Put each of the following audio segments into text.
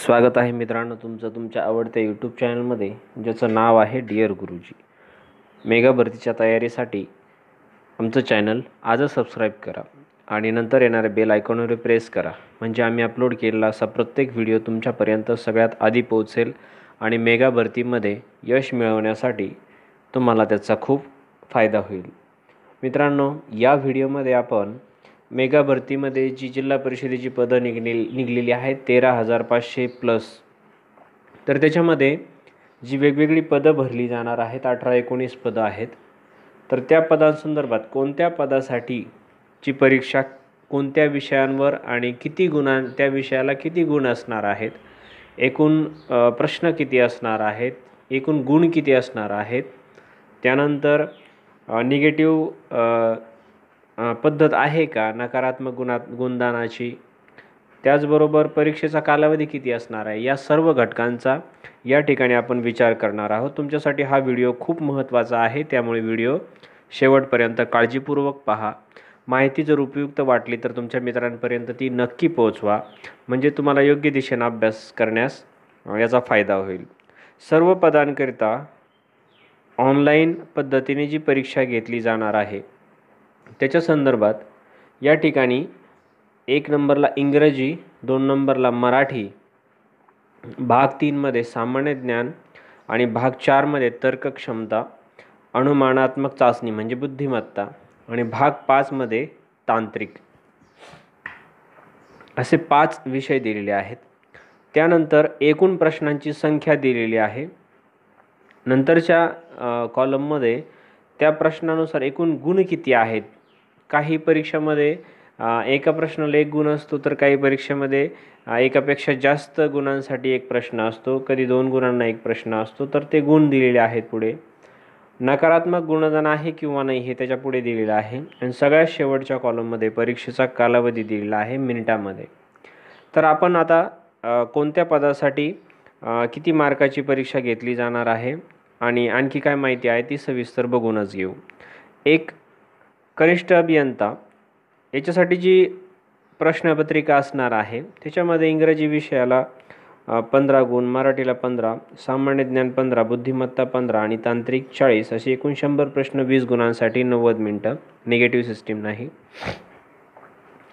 स्वागत आहे मित्रांनो तुमचं तुमच्या आवडत्या यूट्यूब चॅनलमध्ये ज्याचं नाव आहे डिअर गुरुजी. मेगा भरतीच्या तयारीसाठी आमचं चॅनल आजच सबस्क्राईब करा आणि नंतर येणाऱ्या बेल आयकॉनवर प्रेस करा. म्हणजे आम्ही अपलोड केलेला असा प्रत्येक व्हिडिओ तुमच्यापर्यंत सगळ्यात आधी पोहोचेल आणि मेगा भरतीमध्ये यश मिळवण्यासाठी तुम्हाला त्याचा खूप फायदा होईल. मित्रांनो या व्हिडिओमध्ये आपण मेगा भरतीमध्ये जी जिल्हा परिषदेची पदं निघणे निघलेली आहेत तेरा हजार पाचशे प्लस तर त्याच्यामध्ये जी वेगवेगळी पदं भरली जाणार आहेत अठरा एकोणीस पदं आहेत तर त्या पदांसंदर्भात कोणत्या पदासाठी ची परीक्षा कोणत्या विषयांवर आणि किती गुणां त्या विषयाला किती गुण असणार आहेत एकूण प्रश्न किती असणार आहेत एकूण गुण किती असणार आहेत त्यानंतर निगेटिव्ह पद्धत आहे का नकारात्मक गुणात गुणदानाची? त्याचबरोबर परीक्षेचा कालावधी किती असणार आहे? या सर्व घटकांचा या ठिकाणी आपण विचार करणार आहोत. तुमच्यासाठी हा व्हिडिओ खूप महत्त्वाचा आहे. त्यामुळे व्हिडिओ शेवटपर्यंत काळजीपूर्वक पहा. माहिती जर उपयुक्त वाटली तर तुमच्या मित्रांपर्यंत ती नक्की पोहोचवा. म्हणजे तुम्हाला योग्य दिशेनं अभ्यास करण्यास याचा फायदा होईल. सर्व पदांकरिता ऑनलाईन पद्धतीने जी परीक्षा घेतली जाणार आहे त्याच्या संदर्भात या ठिकाणी एक नंबरला इंग्रजी दोन नंबरला मराठी भाग तीनमध्ये सामान्य ज्ञान आणि भाग चारमध्ये तर्कक्षमता अनुमानात्मक चाचणी म्हणजे बुद्धिमत्ता आणि भाग पाचमध्ये तांत्रिक. असे पाच विषय दिलेले आहेत. त्यानंतर एकूण प्रश्नांची संख्या दिलेली आहे. नंतरच्या कॉलममध्ये त्या प्रश्नानुसार एकूण गुण किती आहेत? काही परीक्षामध्ये एका प्रश्नाला एक गुण असतो तर काही परीक्षेमध्ये एकापेक्षा जास्त गुणांसाठी एक प्रश्न असतो कधी दोन गुणांना एक प्रश्न असतो तर ते गुण दिलेले आहेत पुढे. नकारात्मक गुणधन आहे किंवा नाही हे त्याच्या पुढे दिलेलं आहे. आणि सगळ्यात शेवटच्या कॉलममध्ये परीक्षेचा कालावधी दिलेला आहे मिनिटामध्ये. तर आपण आता कोणत्या पदासाठी किती मार्काची परीक्षा घेतली जाणार आहे? आणि आणखी काय माहिती आहे ती सविस्तर बघूनच घेऊ. एक कनिष्ठ अभियंता याच्यासाठी जी प्रश्नपत्रिका असणार आहे त्याच्यामध्ये इंग्रजी विषयाला पंधरा गुण मराठीला पंधरा सामान्य ज्ञान पंधरा बुद्धिमत्ता पंधरा आणि तांत्रिक चाळीस असे एकूण शंभर प्रश्न वीस गुणांसाठी नव्वद मिनटं निगेटिव्ह सिस्टीम नाही.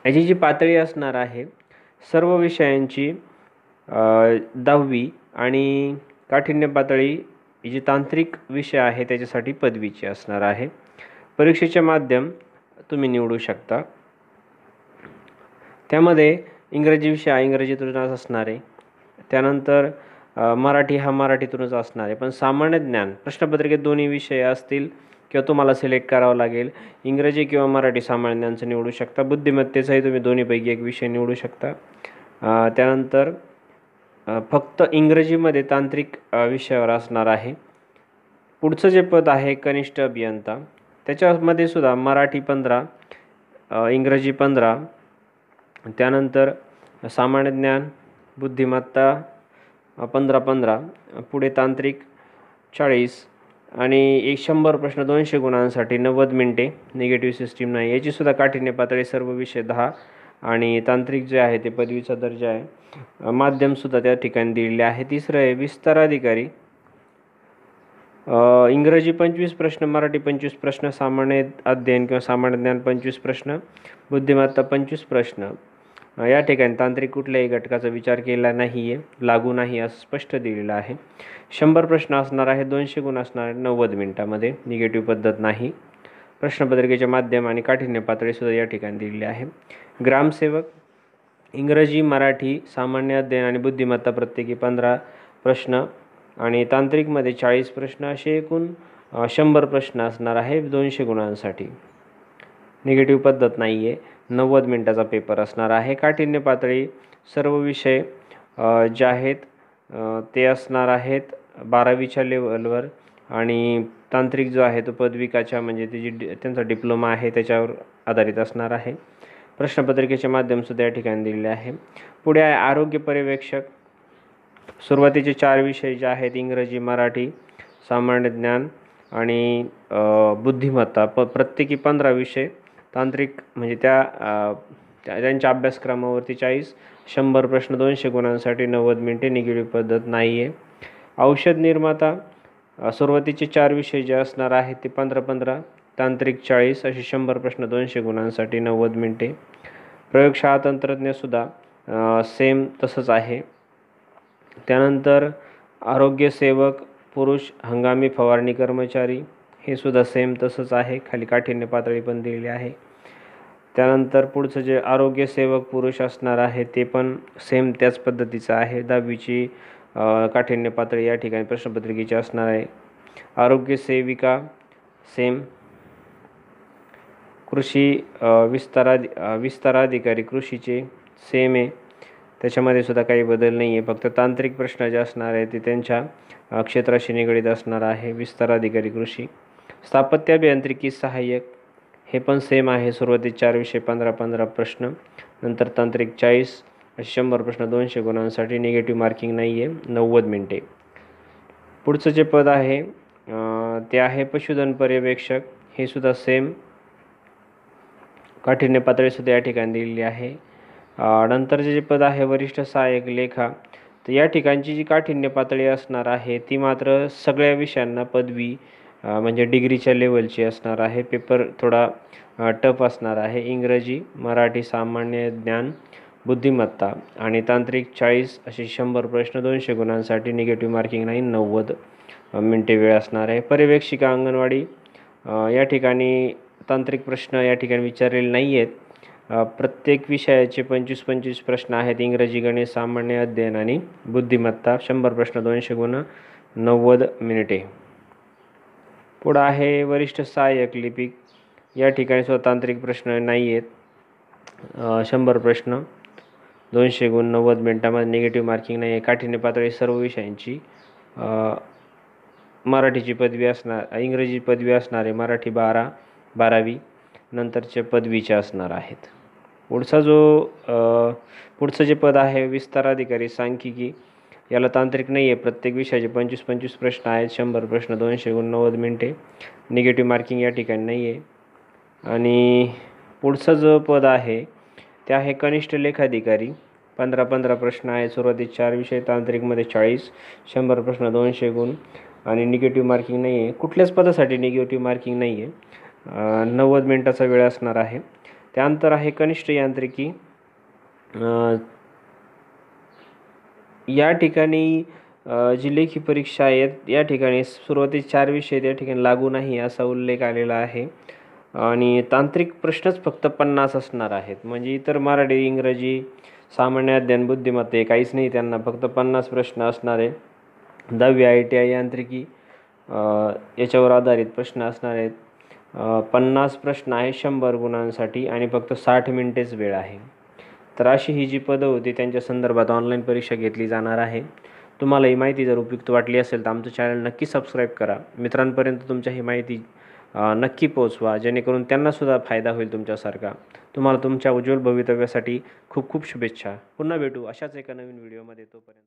याची जी पातळी असणार आहे सर्व विषयांची दहावी आणि काठिण्य पातळी ही जी तांत्रिक विषय आहे त्याच्यासाठी पदवीची असणार आहे. परीक्षेचे माध्यम तुम्ही निवडू शकता. त्यामध्ये इंग्रजी विषय हा इंग्रजीतूनच असणार. आहे त्यानंतर मराठी हा मराठीतूनच असणार. आहे पण सामान्य ज्ञान प्रश्नपत्रिकेत दोन्ही विषय असतील किंवा तुम्हाला सिलेक्ट करावं लागेल इंग्रजी किंवा मराठी सामान्य ज्ञानचं निवडू शकता. बुद्धिमत्तेचाही तुम्ही दोन्हीपैकी एक विषय निवडू शकता. त्यानंतर फक्त इंग्रजीमध्ये तांत्रिक विषयावर असणार आहे. पुढचं जे पद आहे कनिष्ठ अभियंता. त्याच्यामध्ये सुद्धा मराठी पंधरा इंग्रजी पंधरा त्यानंतर सामान्य ज्ञान बुद्धिमत्ता पंधरा पंधरा पुढे तांत्रिक चाळीस आणि एक शंभर प्रश्न दोनशे गुणांसाठी नव्वद मिनटे निगेटिव्ह सिस्टीम नाही. याचीसुद्धा काठिण्य पातळी सर्व विषय दहा आणि तांत्रिक जे आहे ते पदवीचा दर्जा आहे. माध्यमसुद्धा त्या ठिकाणी दिलेले आहे. तिसरं आहे विस्ताराधिकारी. इंग्रजी पंचवीस प्रश्न मराठी पंचवीस प्रश्न सामान्य अध्ययन किंवा सामान्य ज्ञान पंचवीस प्रश्न बुद्धिमत्ता पंचवीस प्रश्न. या ठिकाणी तांत्रिक कुठल्याही घटकाचा विचार केला नाही आहे लागू नाही असं स्पष्ट दिलेलं आहे. शंभर प्रश्न असणार आहे दोनशे गुण असणार आहे नव्वद मिनटामध्ये. निगेटिव्ह पद्धत नाही. प्रश्नपत्रिकेचे माध्यम आणि काठिण्य पातळीसुद्धा या ठिकाणी दिलेली आहे. ग्रामसेवक इंग्रजी मराठी सामान्य अध्ययन आणि बुद्धिमत्ता प्रत्येकी पंधरा प्रश्न आणि तांत्रिकमध्ये चाळीस प्रश्न असे एकूण शंभर प्रश्न असणार आहे दोनशे गुणांसाठी. निगेटिव्ह पद्धत नाही आहे नव्वद मिनटाचा पेपर असणार आहे. काठिण्य पातळी सर्व विषय जे आहेत ते असणार आहेत बारावीच्या लेवलवर आणि तांत्रिक जो आहे तो पदविकाच्या म्हणजे त्याची डि त्यांचा डिप्लोमा आहे त्याच्यावर आधारित असणार आहे. प्रश्नपत्रिकेचे माध्यमसुद्धा या ठिकाणी दिलेले आहे. पुढे आहे आरोग्य पर्यवेक्षक. सुरुवातीचे चार विषय जे आहेत इंग्रजी मराठी सामान्य ज्ञान आणि बुद्धिमत्ता प प्रत्येकी पंधरा विषय. तांत्रिक म्हणजे त्या त्या त्यांच्या अभ्यासक्रमावरती चाळीस शंभर प्रश्न दोनशे गुणांसाठी नव्वद मिनिटे निगेटिव्ह पद्धत नाही आहे औषध निर्माता सुरुवातीचे चार विषय जे असणार आहेत ते पंधरा पंधरा तांत्रिक चाळीस असे शंभर प्रश्न दोनशे गुणांसाठी नव्वद मिनिटे. प्रयोगशाळा तंत्रज्ञसुद्धा सेम तसंच आहे. त्यानंतर आरोग्यसेवक पुरुष हंगामी फवारणी कर्मचारी हे सुद्धा सेम तसंच आहे. खाली काठिण्य पातळी पण दिलेली आहे. त्यानंतर पुढचं जे आरोग्यसेवक पुरुष असणार आहे ते पण सेम त्याच पद्धतीचं आहे. दहावीची काठिण्य पातळी या ठिकाणी प्रश्नपत्रिकेची असणार आहे. आरोग्यसेविका सेम कृषी विस्ताराधि विस्ताराधिकारी कृषीचे सेम आहे. त्याच्यामध्ये सुद्धा काही बदल नाही आहे. फक्त तांत्रिक प्रश्न जे असणार आहे ते त्यांच्या क्षेत्राशी निगडीत असणार आहे. विस्ताराधिकारी कृषी स्थापत्य अभियांत्रिकी सहाय्यक हे पण सेम आहे. सुरुवातीत चार विषय पंधरा पंधरा प्रश्न नंतर तांत्रिक चाळीस शंभर प्रश्न दोनशे गुणांसाठी निगेटिव्ह मार्किंग नाही आहे नव्वद मिनिटे. पुढचं जे पद आहे ते आहे पशुधन पर्यवेक्षक. हे सुद्धा सेम काठिण्य पातळीसुद्धा या ठिकाणी दिलेली आहे. नंतरचे जे पद आहे वरिष्ठ सहाय्यक लेखा तर या ठिकाणची जी काठिण्य पातळी असणार आहे ती मात्र सगळ्या विषयांना पदवी म्हणजे डिग्रीच्या लेवलची असणार आहे. पेपर थोडा टफ असणार आहे. इंग्रजी मराठी सामान्य ज्ञान बुद्धिमत्ता आणि तांत्रिक चाळीस असे शंभर प्रश्न दोनशे गुणांसाठी निगेटिव्ह मार्किंग नाही नव्वद मिनटे वेळ असणार आहे. पर्यवेक्षिका अंगणवाडी या ठिकाणी तांत्रिक प्रश्न या ठिकाणी विचारलेले नाही आहेत प्रत्येक विषयाचे पंचवीस पंचवीस प्रश्न आहेत. इंग्रजी गणित सामान्य अध्ययन आणि बुद्धिमत्ता. शंभर प्रश्न दोनशे गुण नव्वद मिनिटे. पुढं आहे वरिष्ठ सहाय्यक लिपिक या ठिकाणी स्वतांत्रिक प्रश्न नाही आहेत शंभर प्रश्न दोनशे गुण नव्वद मिनटामध्ये निगेटिव्ह मार्किंग नाही आहे काठिण्य पातळी सर्व विषयांची मराठीची पदवी असणार इंग्रजी पदवी असणारे मराठी बारा बारावी नंतरचे पदवीचे असणार आहेत. पुढचा जो पुढचं जे पद आहे विस्ताराधिकारी सांख्यिकी याला तांत्रिक नाही आहे प्रत्येक विषयाचे पंचवीस पंचवीस प्रश्न आहेत. शंभर प्रश्न दोनशे एकोणनव्वद नव्वद मिनटे. निगेटिव्ह मार्किंग या ठिकाणी नाही आहे आणि पुढचं जो पद आहे ते आहे कनिष्ठ लेखाधिकारी. पंधरा पंधरा प्रश्न आहे सुरुवातीत चार विषय तांत्रिकमध्ये चाळीस. शंभर प्रश्न दोनशे गुण. आणि निगेटिव्ह मार्किंग नाही आहे कुठल्याच पदासाठी निगेटिव्ह मार्किंग नाही आहे नव्वद मिनटाचा वेळ असणार आहे. त्यानंतर आहे कनिष्ठ यांत्रिकी. या ठिकाणी जी लेखी परीक्षा आहेत या ठिकाणी सुरुवातीस चार विषय आहेत, या ठिकाणी लागू नाही असा उल्लेख आलेला आहे. आणि तांत्रिक प्रश्नच फक्त पन्नास असणार आहेत. म्हणजे इतर मराठी इंग्रजी सामान्य अध्ययन बुद्धिमत्ते काहीच नाही त्यांना फक्त पन्नास प्रश्न असणार आहे दहावी आय टी आय यांत्रिकी याच्यावर आधारित प्रश्न असणार आहेत. पन्नास प्रश्न आहे शंभर गुणांसाठी आणि फक्त साठ मिनिटेच वेळ आहे. तर अशी ही जी पदं होती त्यांच्या संदर्भात ऑनलाईन परीक्षा घेतली जाणार आहे. तुम्हाला ही माहिती जर उपयुक्त वाटली असेल तर आमचं चॅनल नक्की सबस्क्राईब करा. मित्रांपर्यंत तुमच्या ही माहिती नक्की पोहोचवा जेणेकरून त्यांनासुद्धा फायदा होईल तुमच्यासारखा. तुम्हाला तुमच्या उज्ज्वल भवितव्यासाठी खूप खूप शुभेच्छा. पुन्हा भेटू अशाच एका नवीन व्हिडिओमध्ये तोपर्यंत